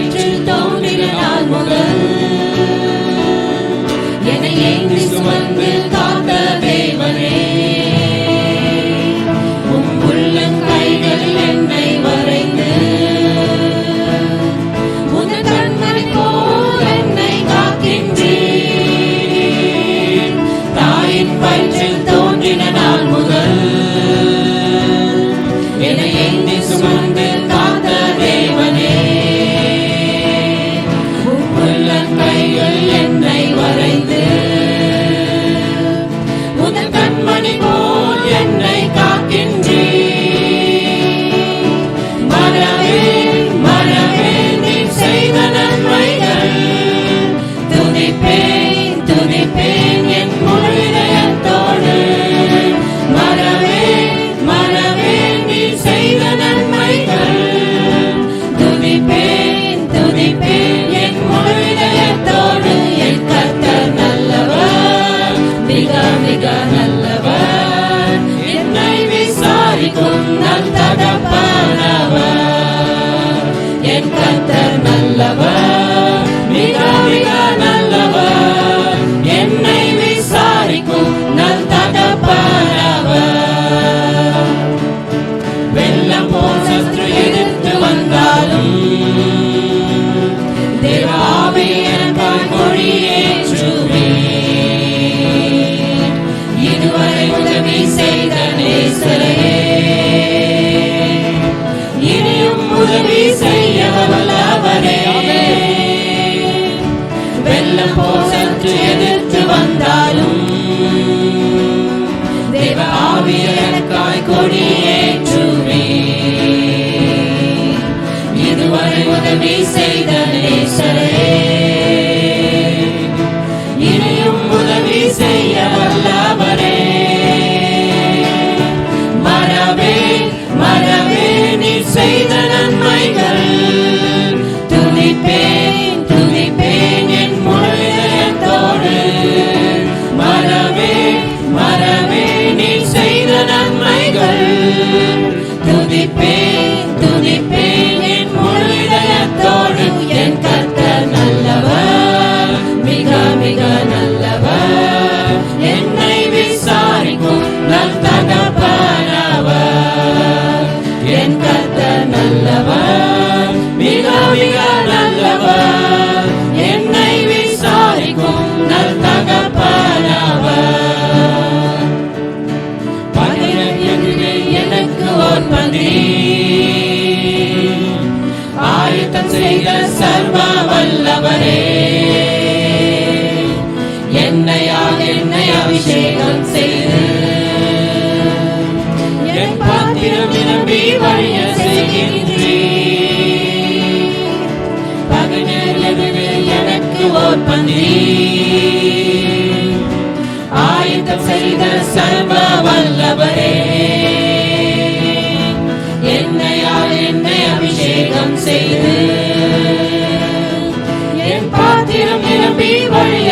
angel, don't be an almoner. செய்ய வல்லவரே வெள்ளம் போல் சற்று எதிர்த்து வந்தாலும் தேவ ஆவிய எனக்காய் இதுவரை உதவி செய்த நேசரே சர்வ வல்லவரே என்னையால் என்னை அபிஷேகம் செய்து என் பாத்திரம் நிரம்பி வழிய எனக்கு ஓர் பந்தி ஆயத்தம் செய்த சர்வ வல்லவரே என்னையால் என்னை அபிஷேகம் செய்து என் பாத்திரம் நிரம்பி வழிய